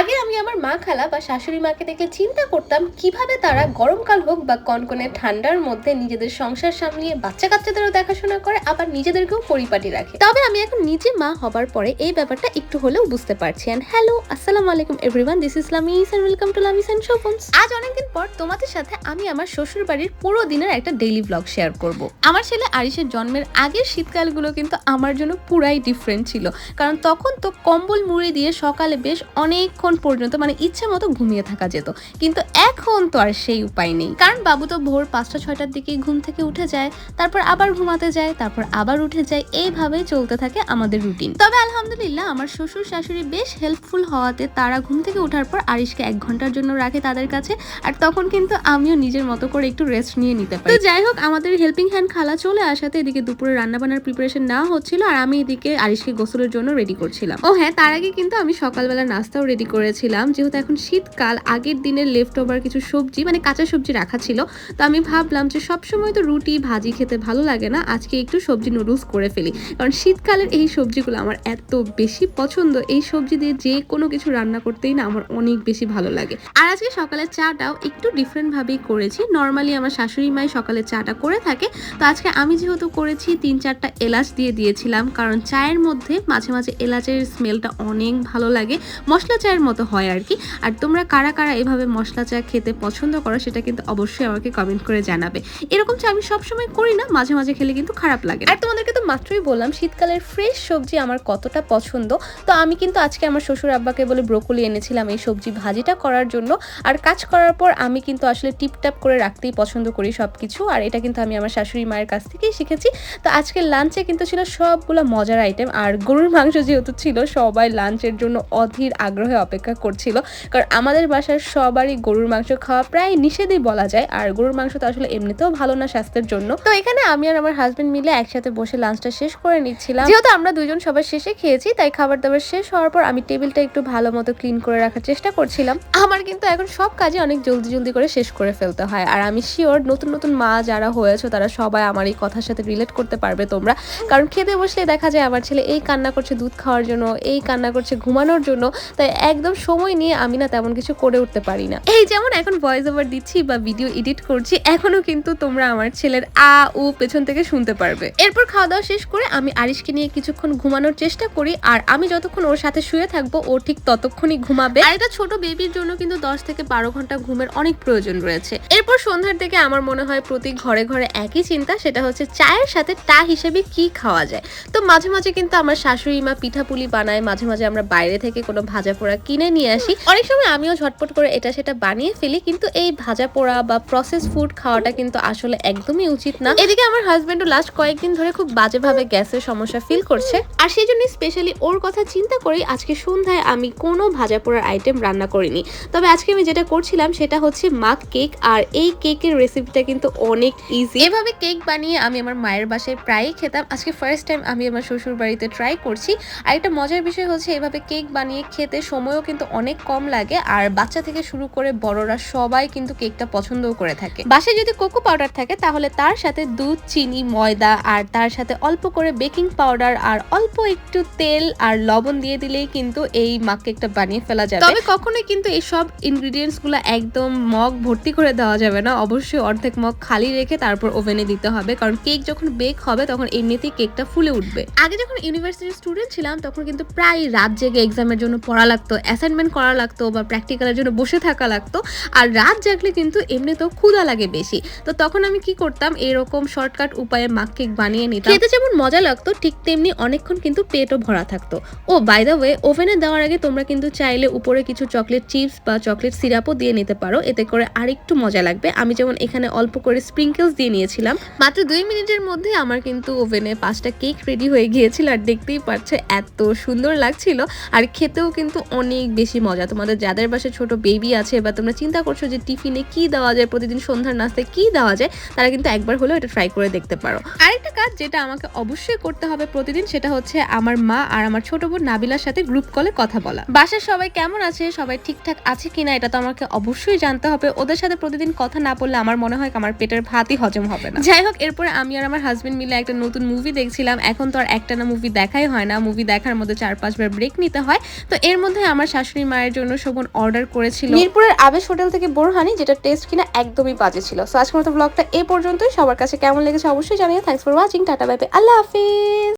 আগে আমি আমার মা খালা বা শাশুড়ি মাকে দেখে চিন্তা করতাম কীভাবে তারা গরমকাল হোক বা কনকনে ঠান্ডার মধ্যে নিজেদের সংসার সামলিয়ে বাচ্চা কাচ্চাদেরও দেখাশোনা করে, আবার নিজেদেরকেও পরিপাটি রাখে। তবে আমি এখন নিজে মা হবার পরে এই ব্যাপারটা একটু হলেও বুঝতে পারছি। অ্যান্ড হ্যালো আসসালামু আলাইকুম everyone this is Lamis welcome to Lamis and Shopons আজ অনেকদিন পর তোমাদের সাথে আমি আমার শ্বশুর বাড়ির পুরো দিনের একটা ডেইলি ব্লগ শেয়ার করব। আমার ছেলে আরিসের জন্মের আগের শীতকালগুলো কিন্তু আমার জন্য পুরাই ডিফারেন্ট ছিল। কারণ তখন তো কম্বল মুড়ি দিয়ে সকালে বেশ অনেকক্ষণ পর্যন্ত মানে ইচ্ছে মতো ঘুমিয়ে থাকা যেত। কিন্তু এখন তো আর সেই উপায় নেই। কারণ বাবু তো ভোর পাঁচটা, ছয়টার দিকে ঘুম থেকে উঠে যায়, তারপর আবার ঘুমাতে যায়, তারপর আবার উঠে যায়, এইভাবেই চলতে থাকে আমাদের রুটিন তবে আলহামদুলিল্লাহ আমার শ্বশুর, শাশুড়ি বেশ হেল্পফুল হওয়াতে তারা ঘুম থেকে ওঠার পর আরিশকে এক ঘণ্টার জন্য রাখে তাদের কাছে, আর তখন কিন্তু আমিও নিজের মতো করে একটু রেস্ট নিয়ে নিতে পারি। তো যাই হোক, আমাদের হেল্পিং হ্যান্ড খালা চলে আসাতে এদিকে দুপুরে রান্না বান্নার প্রিপারেশন নেওয়া হচ্ছিল, আর আমি এদিকে আরিশকে গোসলের জন্য রেডি করছিলাম। ও হ্যাঁ তার আগে কিন্তু আমি সকালবেলা নাস্তাও রেডি করেছিলাম। যেহেতু এখন শীতকাল, আগের দিনের লেফট ওভার কিছু সবজি মানে কাঁচা সবজি রাখা ছিল, তো আমি ভাবলাম যে সবসময় তো রুটি, ভাজি খেতে ভালো লাগে না, আজকে একটু সবজি নুডলস করে ফেলি। কারণ শীতকালের এই সবজিগুলো আমার এত বেশি পছন্দ, এই সবজি দিয়ে যে কোনো কিছু রান্না করতেই না আমার অনেক বেশি ভালো লাগে। আর আজকে সকালের চাটাও একটু ডিফারেন্টভাবেই করেছি। নর্মালি আমার শাশুড়ি মাই সকালে চাটা করে থাকে, তো আজকে আমি যেহেতু করেছি, তিন চারটা এলাচ দিয়ে দিয়েছিলাম, কারণ চায়ের মধ্যে মাঝে মাঝে এলাচের স্মেলটা অনেক ভালো লাগে। মশলা চায়ের মতো হয় আর কি। আর তোমরা কারা কারা এভাবে মশলা চা খেতে পছন্দ করো সেটা কিন্তু অবশ্যই আমাকে কমেন্ট করে জানাবে। এরকম চা আমি সবসময় করি না, মাঝে মাঝে খেলে কিন্তু খারাপ লাগে আর তোমাদেরকে তো মাত্রই বললাম, শীতকালের ফ্রেশ সবজি আমার কতটা পছন্দ। তো আমি কিন্তু আজকে আমার শ্বশুর আব্বাকে বলে ব্রোকলি এনেছিলাম এই সবজি ভাজিটা করার জন্য। আর কাজ করার পর আমি কিন্তু আসলে টিপটাপ করে রাখতেই পছন্দ করি সব কিছু আর এটা কিন্তু আমি আমার শাশুড়ি মায়ের কাছ থেকেই শিখেছি। তো আজকে লাঞ্চে কিন্তু ছিল সবগুলো মজার আইটেম আর গরুর মাংস যেহেতু ছিল, সবাই লাঞ্চের জন্য অধীর আগ্রহে অপেক্ষা করছিল। কারণ আমাদের বাসার সবারই গরুর মাংস খাওয়া প্রায় নিষেধই বলা যায়। আর গরুর মাংস তো আসলে এমনিতেও ভালো না স্বাস্থ্যের জন্য। তো এখানে আমি আর আমার হাজবেন্ড মিলে একসাথে বসে লাঞ্চটা শেষ করে নিচ্ছিলাম। যেহেতু আমরা দুজন সবার শেষে খেয়েছি, তাই খাবার দাবার শেষ হওয়ার পর আমি টেবিলটা একটু ভালো মতো ক্লিন করে রাখার চেষ্টা করছিলাম। আমার কিন্তু এখন সব কাজে অনেক জলদি জলদি করে শেষ করে ফেলতে হয়। আর আমি শিওর নতুন নতুন মা যারা হয়েছে, তারা সবাই আমার এই কথার সাথে রিলেট করতে পারবে তোমরা। কারণ খেতে বসলে দেখা যায় আমার ছেলে এই কান্না করছে দুধ খাওয়ার জন্য, এই কান্না করছে ঘুমানোর জন্য। তাই একদম সময় নিয়ে আমি না তেমন কিছু করে উঠতে পারি না। এই যেমন এখন ভয়েস ওভার দিচ্ছি বা ভিডিও এডিট করছি এখনও কিন্তু তোমরা আমার ছেলের আ, উ পেছন থেকে শুনতে পারবে। এরপর খাওয়া দাওয়া শেষ করে আমি আরিশকে নিয়ে কিছুক্ষণ ঘুমানোর চেষ্টা করি আর আমি যতক্ষণ ওর সাথে শুয়ে থাকব, ও ঠিক ততক্ষণই ঘুমাবে। আর এটা ছোট বেবির জন্য কিন্তু দশ থেকে বারো ঘণ্টা ঘুমের অনেক প্রয়োজন রয়েছে। এরপর সন্ধ্যার থেকে আমার মনে হয় প্রতি ঘরে ঘরে একই চিন্তা, সেটা হচ্ছে চায়ের সাথে টা হিসেবে কি খাওয়া যায়। তো মাঝে মাঝে কিন্তু আমার শাশুড়ি মা পিঠাপুলি বানায়, মাঝে মাঝে আমরা বাইরে থেকে কোনো ভাজা পোড়া কিনে নিয়ে আসি। অনেক সময় আমিও ঝটপট করে এটা সেটা বানিয়ে ফেলি, কিন্তু এই ভাজা পোড়া বা প্রসেস ফুড খাওয়াটা কিন্তু আসলে একদমই উচিত না। এদিকে আমার হাজবেন্ডও লাস্ট কয়েকদিন ধরে খুব বাজেভাবে গ্যাসের সমস্যা ফিল করছে। আর সেই জন্য স্পেশালি ওর কথা চিন্তা করেই আজকে সন্ধ্যায় আমি কোনো ভাজা পোড়ার আইটেম রান্না করিনি। তবে আজকে আমি যেটা করছিলাম সেটা হচ্ছে মাক কেক আর এই কেকের রেসিপিটা কিন্তু অনেক ইজি এভাবে কেক বানিয়ে আমি আমার মায়ের বাসায় প্রায়ই খেতাম। আজকে ফার্স্ট টাইম আমি আমার শ্বশুর বাড়িতে ট্রাই করছি। আর একটা মজার বিষয় হচ্ছে এভাবে কেক বানিয়ে খেতে সময়ও কিন্তু অনেক কম লাগে, আর বাচ্চা থেকে শুরু করে বড়রা সবাই কিন্তু কেকটা পছন্দও করে থাকে। বাসায় যদি কোকো পাউডার থাকে, তাহলে তার সাথে দুধ, চিনি, ময়দা, আর তার সাথে অল্প করে বেকিং পাউডার আর অল্প একটু তেল আর লবণ দিয়ে দিলেই কিন্তু এই মাক কেকটা বানিয়ে ফেলা যাবে। তবে কখনোই কিন্তু এই সব ইনগ্রিডিয়েন্টসগুলো একদম মগ ভর্তি করে দেওয়া যাবে না। অবশ্যই অর্ধেক মগ খালি রেখে তারপর ওভেনে দিতে হবে, কারণ কেক যখন বেক হবে, তখন এমনিতেই কেকটা ফুলে উঠবে। আগে যখন ইউনিভার্সিটির স্টুডেন্ট ছিলাম, তখন কিন্তু প্রায় রাত জেগে এক্সামের জন্য পড়া লাগতো। অ্যাসাইনমেন্ট করা লাগতো বা প্র্যাকটিক্যালের জন্য বসে থাকা লাগতো। আর রাত জাগলে কিন্তু এমনিতেও ক্ষুধা লাগে বেশি। তো তখন আমি কি করতাম, এরকম শর্টকাট উপায়ে মাক কেক বানিয়ে নিতাম। খেতে যেমন মজা লাগতো, ঠিক তেমনি অনেকক্ষণ কিন্তু পেটও ভরা থাকতো। ও বাই দ্য ওয়ে ওভেনে দেওয়ার আগে তোমরা কিন্তু চাইলে উপরে কিছু চকলেট চিপস বা চকলেট সিরাপও দিয়ে নিতে পারো। এতে করে আরেকটু মজা লাগবে। আমি যেমন এখানে অল্প করে স্প্রিঙ্কেলস দিয়ে নিয়েছিলাম। মাত্র দুই মিনিটের মধ্যে আমার কিন্তু ওভেনে পাঁচটা কেক রেডি হয়ে গিয়েছিল। আর দেখতেই পারছ এত সুন্দর লাগছিল। আর খেতেও কিন্তু অনেক বেশি মজা। তোমাদের যাদের বাসায় ছোট বেবি আছে বা তোমরা চিন্তা করছ যে টিফিনে কি দেওয়া যায়, প্রতিদিন সন্ধ্যার নাস্তায় কি দেওয়া যায়, তারা কিন্তু একবার হলেও এটা ট্রাই করে দেখতে পারো। আরেকটা কাজ যেটা আমাকে অবশ্যই করতে হবে প্রতিদিন সেটা হচ্ছে আমার মা আর আমার ছোট বোন নাবিলার সাথে গ্রুপ কলে কথা বলা। বাসার সবাই কেমন আছে? সবাই ঠিকঠাক আছে কিনা এটা তো আমাকে অবশ্যই জানতে হবে। ওদের সাথে প্রতিদিন কথা না বললে আমার মনে হয় আমার পেটের ভাতই হজম হবে না। যাই হোক, এরপরে আমি আর আমার হাজবেন্ড মিলে একটা নতুন মুভি দেখছিলাম। এখন তো আর একটা না মুভি দেখাই হয় না। মুভি দেখার মধ্যে চার পাঁচবার ব্রেক নিতে হয়। তো এর মধ্যে আমার শাশুড়ি মায়ের জন্য শোভন অর্ডার করেছিল। মিরপুরের আবেশ হোটেল থেকে বোরহানি, যেটা টেস্ট কিনা একদমই বাজে ছিল। সো আজকের মতো ব্লগটা এই পর্যন্তই। সবার কাছে কেমন লেগেছে অবশ্যই জানিয়ে thanks for watching tata bye Allah Hafiz.